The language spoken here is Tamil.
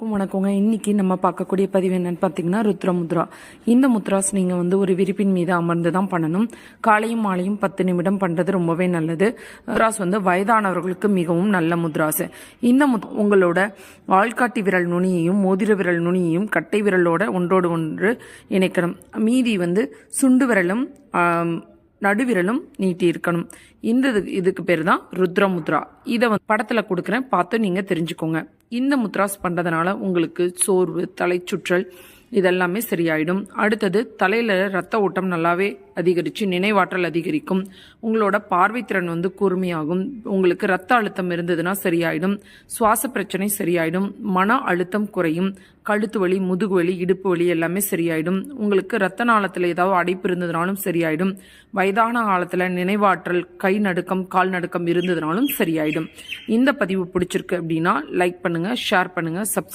வணக்கம் வணக்கங்க. இன்னைக்கு நம்ம பார்க்கக்கூடிய பதிவு என்னன்னு பார்த்தீங்கன்னா ருத்ர முத்ரா இந்த முத்ராஸ் நீங்கள் வந்து ஒரு விரிப்பின் மீது அமர்ந்து தான் பண்ணணும். காலையும் மாலையும் பத்து நிமிடம் பண்ணுறது ரொம்பவே நல்லது. முத்ராஸ் வந்து வயதானவர்களுக்கு மிகவும் நல்ல முத்ராஸ். இந்த முத் உங்களோட ஆள்காட்டி விரல் நுனியையும் மோதிர விரல் நுனியையும் கட்டை விரலோட ஒன்றோடு ஒன்று இணைக்கணும். மீதி வந்து சுண்டு விரலும் நடுவிரலும் நீட்டி இருக்கணும். இந்த இது- இதுக்கு பேர் தான் ருத்ரமுத்ரா. இதை படத்தில் கொடுக்குறேன். பார்த்து நீங்கள் தெரிஞ்சுக்கோங்க. இந்த முத்ராஸ் பண்ணுறதுனால உங்களுக்கு சோர்வு தலைச்சுற்றல் இதெல்லாமே சரியாயிடும். அடுத்தது தலையில் ரத்த ஓட்டம் நல்லாவே அதிகரித்து நினைவாற்றல் அதிகரிக்கும். உங்களோட பார்வைத்திறன் வந்து கூர்மையாகும். உங்களுக்கு ரத்த அழுத்தம் இருந்ததுன்னா சரியாயிடும். சுவாச பிரச்சனை சரியாயிடும். மன அழுத்தம் குறையும். கழுத்து வலி முதுகு வலி இடுப்பு வலி எல்லாமே சரியாயிடும். உங்களுக்கு ரத்த நாளத்தில் ஏதாவது அடைப்பு இருந்ததுனாலும் சரியாயிடும். வயதான காலத்தில் நினைவாற்றல் கை நடுக்கம் கால் நடுக்கம் இருந்ததுனாலும் சரியாயிடும். இந்த பதிவு பிடிச்சிருக்கு அப்படின்னா லைக் பண்ணுங்கள் ஷேர் பண்ணுங்க சப்ஸ்கிரைப்